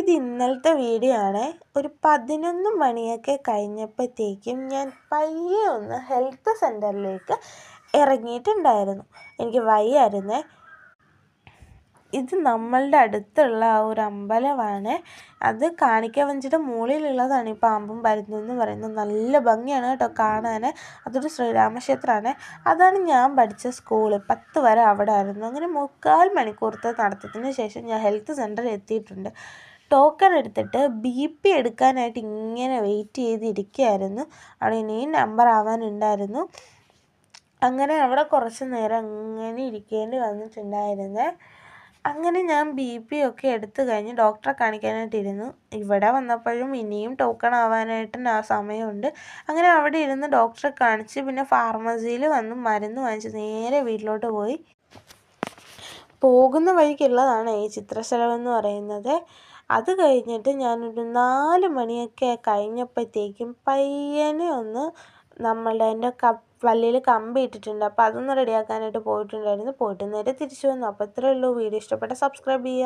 ഇത് ഇന്നലത്തെ വീഡിയോ ആണ്. ഒരു പതിനൊന്ന് മണിയൊക്കെ കഴിഞ്ഞപ്പോഴത്തേക്കും ഞാൻ പയ്യെ ഒന്ന് ഹെൽത്ത് സെന്ററിലേക്ക് ഇറങ്ങിയിട്ടുണ്ടായിരുന്നു. എനിക്ക് വയ്യായിരുന്നേ. ഇത് നമ്മളുടെ അടുത്തുള്ള ആ ഒരു അമ്പലമാണ്. അത് കാണിക്കവഞ്ചിയുടെ മുകളിലുള്ളതാണ് ഈ പാമ്പും എന്ന് പറയുന്നത്. നല്ല ഭംഗിയാണ് കേട്ടോ കാണാൻ അതൊരു ശ്രീരാമക്ഷേത്രമാണ്. അതാണ് ഞാൻ പഠിച്ച സ്കൂൾ പത്ത് വരെ അവിടെ ആയിരുന്നു. അങ്ങനെ മുക്കാൽ മണിക്കൂറത്തെ നടത്തത്തിന് ശേഷം ഞാൻ ഹെൽത്ത് സെന്ററിൽ എത്തിയിട്ടുണ്ട്. ടോക്കൺ എടുത്തിട്ട് ബി പി എടുക്കാനായിട്ട് ഇങ്ങനെ വെയിറ്റ് ചെയ്തിരിക്കുകയായിരുന്നു. അവിടെ ഇനിയും നമ്പർ ആവാനുണ്ടായിരുന്നു. അങ്ങനെ അവിടെ കുറച്ച് നേരം അങ്ങനെ ഇരിക്കേണ്ടി വന്നിട്ടുണ്ടായിരുന്നേ. അങ്ങനെ ഞാൻ ബി പി ഒക്കെ എടുത്തു കഴിഞ്ഞ് ഡോക്ടറെ കാണിക്കാനായിട്ടിരുന്നു ഇവിടെ വന്നപ്പോഴും ഇനിയും ടോക്കൺ ആവാനായിട്ട് ആ സമയമുണ്ട്. അങ്ങനെ അവിടെ ഇരുന്ന് ഡോക്ടറെ കാണിച്ച് പിന്നെ ഫാർമസിയിൽ വന്ന് മരുന്ന് വാങ്ങിച്ച് നേരെ വീട്ടിലോട്ട് പോയി. പോകുന്ന വഴിക്കുള്ളതാണ് ഈ ചിത്രശലഭം എന്ന് പറയുന്നത്. അത് കഴിഞ്ഞിട്ട് ഞാനൊരു നാല് മണിയൊക്കെ കഴിഞ്ഞപ്പോഴത്തേക്കും പയ്യനെ ഒന്ന് നമ്മളുടെ എന്റെ കപ്പ് വള്ളിയിൽ കമ്പി ഇട്ടിട്ടുണ്ട്. അപ്പോൾ അതൊന്ന് റെഡിയാക്കാനായിട്ട് പോയിട്ടുണ്ടായിരുന്നു. പോയിട്ട് നേരെ തിരിച്ചു വന്നു. അപ്പോൾ ഇത്രയേ ഉള്ളൂ വീഡിയോ ഇഷ്ടപ്പെട്ടാൽ സബ്സ്ക്രൈബ് ചെയ്യുക